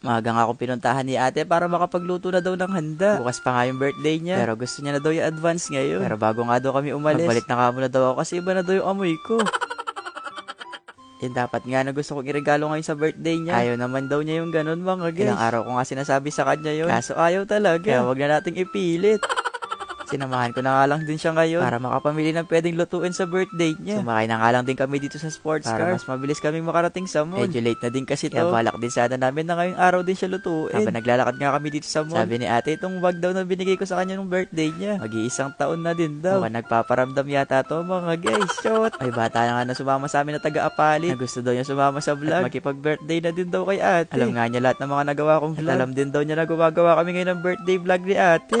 Maga nga akong pinuntahan ni ate para makapagluto na daw ng handa. Bukas pa nga yung birthday niya. Pero gusto niya na daw yung advance ngayon. Pero bago nga daw kami umalis. Magbalik na nga muna daw ako kasi iba na daw yung amoy ko. Eh, dapat nga na gusto kong iregalo ngayon sa birthday niya. Ayaw naman daw niya yung ganun mga guys. Ilang araw ko nga sinasabi sa kanya yun. Kaso ayaw talaga. Kaya wag na nating ipilit. Sinamahan ko na nga lang din siya ngayon para makapamili ng pwedeng lutuin sa birthday niya. Sumakay na nga lang din kami dito sa sports para car. mas mabilis kaming makarating sa mall. Medyo late na din kasi to. Kaya balak din sana namin na ngayong araw din siya lutuin. Habang naglalakad nga kami dito sa mall. Sabi ni ate, itong bag daw na binigay ko sa kanya nung birthday niya. Mag-iisang taon na din daw. Mukhang nagpaparamdam yata to mga guys. Shot! Ay bata na nga na sumama sa amin na taga-apalit. Na gusto daw niya sumama sa vlog. At makipag-birthday na din daw kay ate. Alam nga niya lahat ng mga nagawa kong vlog. At alam din daw niya na gumagawa kami ngayon ng birthday vlog ni ate.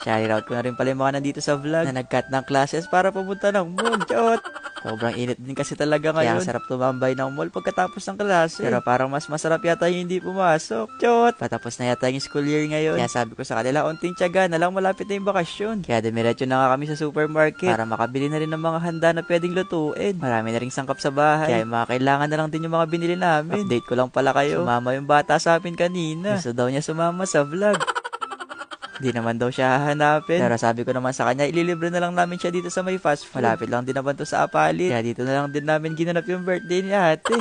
Shoutout ko na rin pala yung mga nandito sa vlog na nag-cut ng classes para pumunta ng mall. Chot! Sobrang init din kasi talaga ngayon. Kaya sarap tumambay ng mall pagkatapos ng klase. Pero parang mas masarap yata yung hindi pumasok. Chot! Patapos na yata yung school year ngayon. Kaya sabi ko sa kanila, unting tiyaga na lang malapit na yung bakasyon. Kaya dumiretso na nga kami sa supermarket para makabili na rin ng mga handa na pwedeng lutuin. Marami na rin sangkap sa bahay. Kaya mga kailangan na lang din yung mga binili namin. Update ko lang pala kayo. Sumama yung bata sa amin kanina. Gusto daw niya sumama sa vlog. Di naman daw siya hahanapin. Pero sabi ko naman sa kanya, ililibre na lang namin siya dito sa may fast food. Malapit lang din naman to sa apalit. Kaya dito na lang din namin ginanap yung birthday ni ate.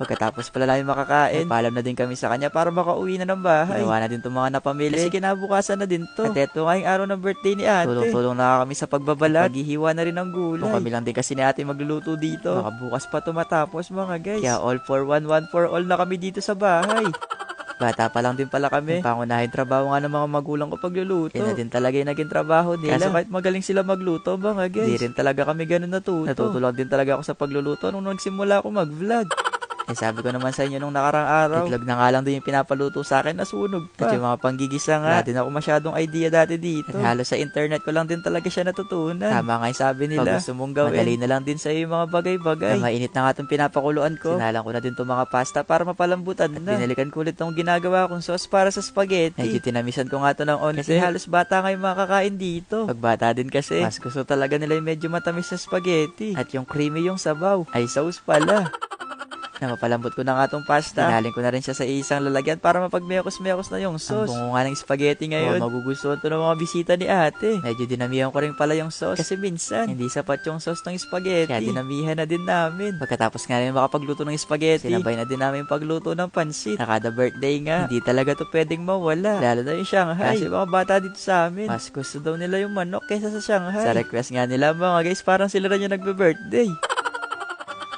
Pagkatapos pala namin makakain, paalam na din kami sa kanya para makauwi na ng bahay. Ginawa na din itong mga napamili. Kasi kinabukasan na din to. At eto nga yung araw ng birthday ni ate. Tulong-tulong na kami sa pagbabalat. Maghihiwa na rin ng gulay. Kung kami lang din kasi ni ate magluluto dito. Baka bukas pa tumatapos mga guys. Kaya all for one, one for all na kami dito sa bahay. Bata pa lang din pala kami. Pangunahin trabaho nga ng mga magulang ko pagluluto. Yan na din talaga yung naging trabaho nila. Kaso kahit magaling sila magluto, mga guys. Di rin talaga kami ganun natuto. Natuto lang din talaga ako sa pagluluto nung nagsimula ako mag-vlog. Eh sabi ko naman sa inyo nung nakarang araw, itlog na nga lang din yung pinapaluto sa akin, nasunog pa. At yung mga panggigisa nga, dati na ako masyadong idea dati dito. At halos sa internet ko lang din talaga siya natutunan. Tama nga yung sabi nila, pag gusto mong gawin, madali na lang din sa yung mga bagay-bagay. Na mainit na nga itong pinapakuluan ko. Sinalang ko na din itong mga pasta para mapalambutan na. At binalikan ko ulit itong ginagawa kong sauce para sa spaghetti. Medyo tinamisan ko nga ito ng onte. Kasi halos bata nga yung makakain dito. Pag bata din kasi, mas gusto talaga nila yung medyo matamis na spaghetti. At yung creamy yung sabaw, ay sauce pala na mapalambot ko na nga tong pasta. Inaling ko na rin siya sa isang lalagyan para mapagmekos-mekos na yung sauce. Ang bungo nga ng spaghetti ngayon. Oh, magugustuhan to ng mga bisita ni ate. Medyo dinamihan ko rin pala yung sauce. Kasi minsan, hindi sapat yung sauce ng spaghetti. Kaya dinamihan na din namin. Pagkatapos nga namin makapagluto ng spaghetti, sinabay na din namin pagluto ng pansit. Nakada birthday nga, hindi talaga to pwedeng mawala. Lalo na yung Shanghai. Kasi mga bata dito sa amin, mas gusto daw nila yung manok kaysa sa Shanghai. Sa request nga nila mga guys, parang sila rin yung nagbe-birthday.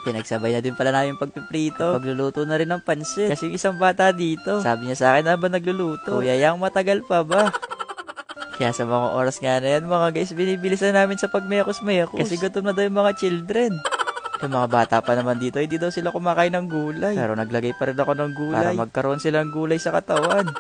Pinagsabay na din pala namin pagpiprito. Pagluluto na rin ng pansit. Kasi yung isang bata dito, sabi niya sa akin habang nagluluto, Kuya Yang, matagal pa ba? Kaya sa mga oras nga na yan, mga guys, binibilis na namin sa pagmekos-mekos. Kasi gutom na daw yung mga children. Yung mga bata pa naman dito, hindi daw sila kumakain ng gulay. Pero naglagay pa rin ako ng gulay. Para magkaroon sila ng gulay sa katawan.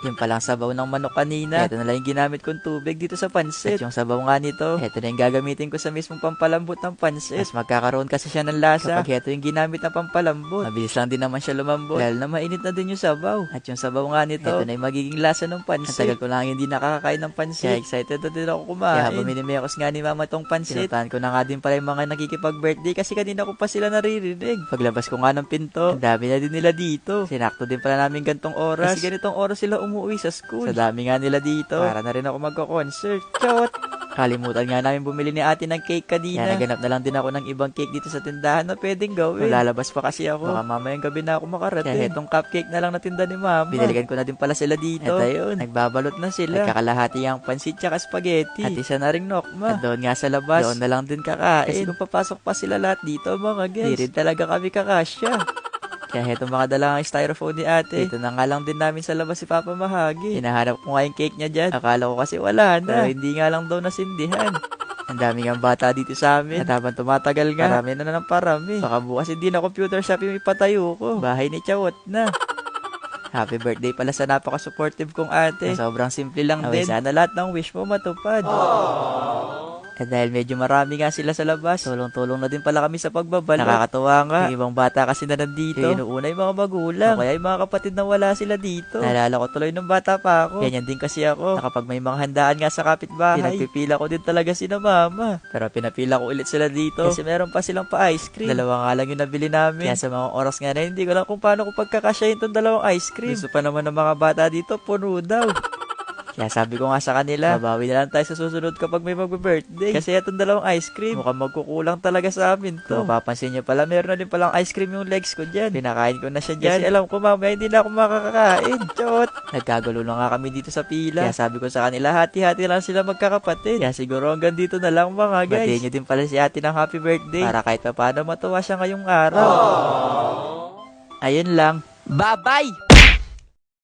Yung palang sabaw ng manok kanina. Ito na lang yung ginamit kong tubig dito sa pansit. At yung sabaw nga nito, ito na yung gagamitin ko sa mismong pampalambot ng pansit. Mas magkakaroon kasi siya ng lasa kapag ito yung ginamit na pampalambot. Mabilis lang din naman siya lumambot. Dahil na mainit na din yung sabaw. At yung sabaw nga nito, ito na yung magiging lasa ng pansit. Ang tagal ko lang hindi nakakakain ng pansit. Kaya excited na din ako kumain. Kaya minimekos nga ni mama tong pansit, sinutahan ko na nga din pala yung mga nakikipag-birthday kasi kanina ko pa sila naririnig. Paglabas ko nga ng pinto, ang dami na din nila dito. Sinakto din pala namin gantong oras. Kasi ganitong oras sila umuwi sa school. Sa dami nga nila dito. Para na rin ako magko-concert. Chot! Kalimutan nga namin bumili ni ate ng cake kanina. Kaya naganap na lang din ako ng ibang cake dito sa tindahan na pwedeng gawin. Lalabas pa kasi ako. Baka mamayang gabi na ako makarating. Kaya itong cupcake na lang natinda ni mama. Biniligan ko na din pala sila dito. At ayun, nagbabalot na sila. Nagkakalahati ang pansit tsaka spaghetti. At isa na ring nokma. At doon nga sa labas, doon na lang din kakain. Kasi kung papasok pa sila lahat dito mga guys, di rin talaga kami kakasya. Kaya heto mga dalang styrofoam ni ate. Ito na nga lang din namin sa labas si Papa Mahagi. Hinahanap ko nga yung cake niya dyan. Akala ko kasi wala na. Pero hindi nga lang daw nasindihan. Ang dami nga bata dito sa amin. At habang tumatagal nga, parami na na ng parami. Baka bukas hindi na computer shop yung ipatayo ko. Bahay ni Chawot na. Happy birthday pala sa napaka-supportive kong ate. Sobrang simple lang din. Sana lahat ng wish mo matupad. Aww. Eh dahil medyo marami nga sila sa labas, tulong-tulong na din pala kami sa pagbabalo. Nakakatuwa nga. Yung ibang bata kasi na nandito. Yung inuuna yung mga magulang. O kaya yung mga kapatid na wala sila dito. Naalala ko tuloy nung bata pa ako. Ganyan din kasi ako. Na kapag may mga handaan nga sa kapitbahay, pinagpipila ko din talaga si na mama. Pero pinapila ko ulit sila dito. Kasi meron pa silang pa ice cream. Dalawa nga lang yung nabili namin. Kaya sa mga oras nga na hindi ko lang kung paano ko pagkakasyahin tong dalawang ice cream. Gusto pa naman ng mga bata dito, puno daw. Kaya sabi ko nga sa kanila, babawi na lang tayo sa susunod kapag may magbe-birthday. Kasi itong dalawang ice cream, mukhang magkukulang talaga sa amin to. Kung mapapansin nyo pala, meron na din palang ice cream yung legs ko dyan. Pinakain ko na siya dyan. Kasi alam ko mamaya hindi na ako makakakain. Chot! Nagkagulo na nga kami dito sa pila. Kaya sabi ko sa kanila, hati-hati lang sila magkakapatid. Kaya siguro hanggang dito na lang mga guys. Batiin nyo din pala si ate ng happy birthday. Para kahit pa paano matuwa siya ngayong araw. Ayun lang. Bye-bye!